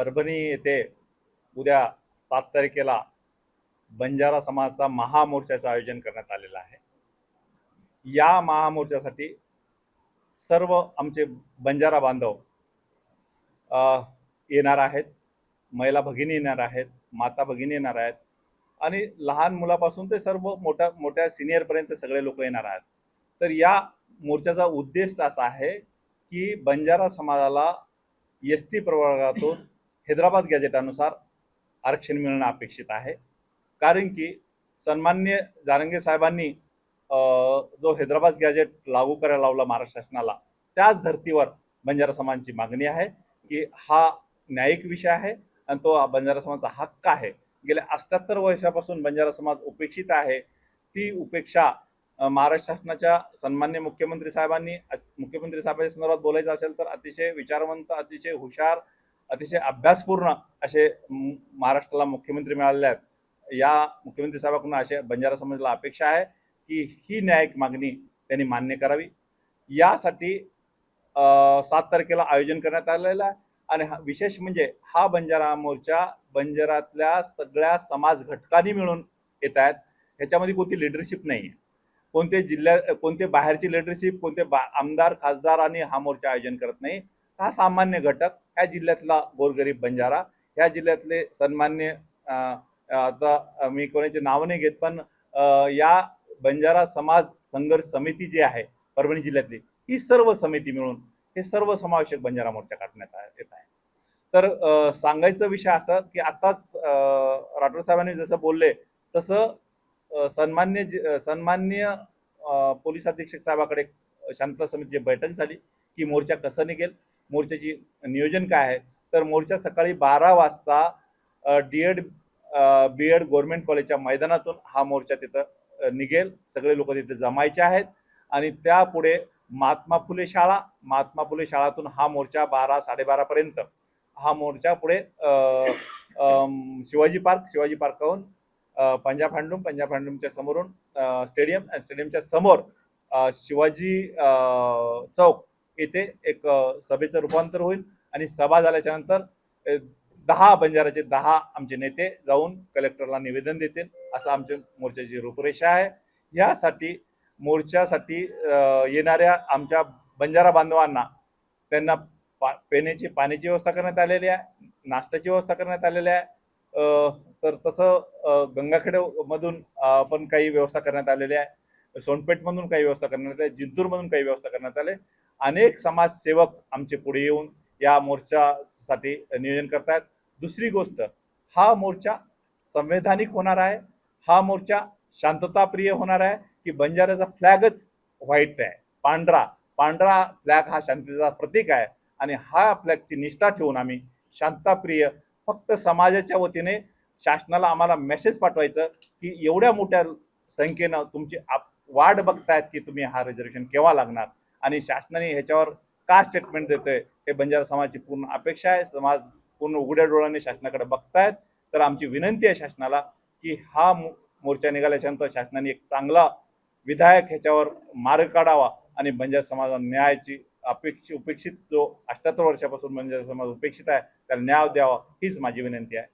परभणी येथे उद्या सात तारखेला बंजारा समाजाचा महामोर्चाचं आयोजन करण्यात आलेलं आहे. या महामोर्चासाठी सर्व आमचे बंजारा बांधव येणार आहेत. महिला भगिनी येणार आहेत माता भगिनी येणार आहेत आणि लहान मुलापासून ते सर्व मोठ्या मोठ्या सिनियरपर्यंत सगळे लोक येणार आहेत. तर या मोर्चाचा उद्देश असा आहे की बंजारा समाजाला एस टी प्रवर्गातून हैदराबाद गॅजेटानुसार आरक्षण मिळणं अपेक्षित आहे. कारण की सन्मान्य जारंगे साहेबांनी जो हैदराबाद गॅजेट लागू करायला लावला महाराष्ट्र शासनाला त्याच धर्तीवर बंजारा समाजाची मागणी आहे की हा न्यायिक विषय आहे आणि तो बंजारा समाजाचा हक्क आहे. गेल्या अष्ट्याहत्तर वर्षापासून बंजारा समाज उपेक्षित आहे. ती उपेक्षा महाराष्ट्र शासनाच्या सन्मान्य मुख्यमंत्री साहेबांनी मुख्यमंत्री साहेबांच्या संदर्भात बोलायचं असेल तर अतिशय विचारवंत अतिशय हुशार अतिशय अभ्यासपूर्ण असे महाराष्ट्राला मुख्यमंत्री मिळालेले आहेत. या मुख्यमंत्री साहेबांकडून असे बंजारा समाजाला अपेक्षा आहे की ही न्यायिक मागणी त्यांनी मान्य करावी. यासाठी सात तारखेला आयोजन करण्यात आलेलं आहे आणि हा विशेष म्हणजे हा बंजारा मोर्चा बंजारातल्या सगळ्या समाज घटकांनी मिळून येत आहेत. ह्याच्यामध्ये कोणती लिडरशिप नाही आहे. कोणते जिल्ह्या कोणते बाहेरची लिडरशिप कोणते बा आमदार खासदार आणि हा मोर्चा आयोजन करत नाही. हा सामान्य घटक ह्या जिल्ह्यातला गोरगरीब बंजारा. ह्या जिल्ह्यातले सन्मान्य आता मी कोणाचे नाव नाही घेत पण या बंजारा समाज संघर्ष समिती जी आहे परभणी जिल्ह्यातली ही सर्व समिती मिळून हे सर्व समावेशक बंजारा मोर्चा काढण्यात येत आहे. तर सांगायचा सांगायचं विषय असं की आताच राठोड साहेबांनी जसं बोलले तसं सन्मान्य सन्मान्य पोलीस अधीक्षक साहेबाकडे शांतता समितीची बैठक झाली की मोर्चा कसं निघेल? मोर्चाची नियोजन काय आहे? तर मोर्चा सकाळी बारा वाजता D Ed B Ed government कॉलेजच्या मैदानातून हा मोर्चा तिथं निघेल. सगळे लोक तिथे जमायचे आहेत. आणि त्यापुढे महात्मा फुले शाळा महात्मा फुले शाळातून हा मोर्चा बारा साडेबारापर्यंत हा मोर्चा पुढे शिवाजी पार्क शिवाजी पार्कहून पंजाब हांडूम पंजाब हांडूमच्या समोरून स्टेडियम आणि स्टेडियमच्या समोर शिवाजी चौक येथे एक सभेचं रूपांतर होईल आणि सभा झाल्याच्यानंतर दहा बंजाराचे दहा आमचे नेते जाऊन कलेक्टरला निवेदन देतील असं आमच्या मोर्चाची रूपरेषा आहे. यासाठी मोर्चासाठी येणाऱ्या आमच्या बंजारा बांधवांना त्यांना पा पिण्याची पाण्याची व्यवस्था करण्यात आलेली आहे नाश्त्याची व्यवस्था करण्यात आलेली आहे. तर तसं गंगाखेडमधून पण काही व्यवस्था करण्यात आलेली आहे. सोनपेठमधून काही व्यवस्था करण्यात आली जिंतूरमधून काही व्यवस्था करण्यात आले अनेक समाजसेवक आमचे पुढे येऊन या मोर्चासाठी नियोजन करतायत. दुसरी गोष्ट हा मोर्चा संवैधानिक होणार आहे. हा मोर्चा शांतताप्रिय होणार आहे की बंजाऱ्याचा फ्लॅगच व्हाईट आहे. पांढरा पांढरा फ्लॅग हा शांततेचा प्रतीक आहे आणि हा फ्लॅगची निष्ठा ठेवून आम्ही शांतताप्रिय फक्त समाजाच्या वतीने शासनाला आम्हाला मेसेज पाठवायचं की एवढ्या मोठ्या संख्येनं तुमची आप वाट बघतायत की तुम्ही हा रिझर्वेशन केव्हा लागणार? आणि शासनाने ह्याच्यावर का स्टेटमेंट देतोय? हे बंजारा समाजाची पूर्ण अपेक्षा आहे. समाज पूर्ण उघड्या डोळ्याने शासनाकडे बघतायत. तर आमची विनंती आहे शासनाला की हा मो- मोर्चा निघाल्याच्यानंतर शासनाने एक चांगला विधायक ह्याच्यावर मार्ग काढावा आणि बंजारा समाजाला न्यायाची अपेक्षित उपेक्षित जो अठ्याहत्तर वर्षापासून बंजारा समाज उपेक्षित आहे त्याला न्याय द्यावा हीच माझी विनंती आहे.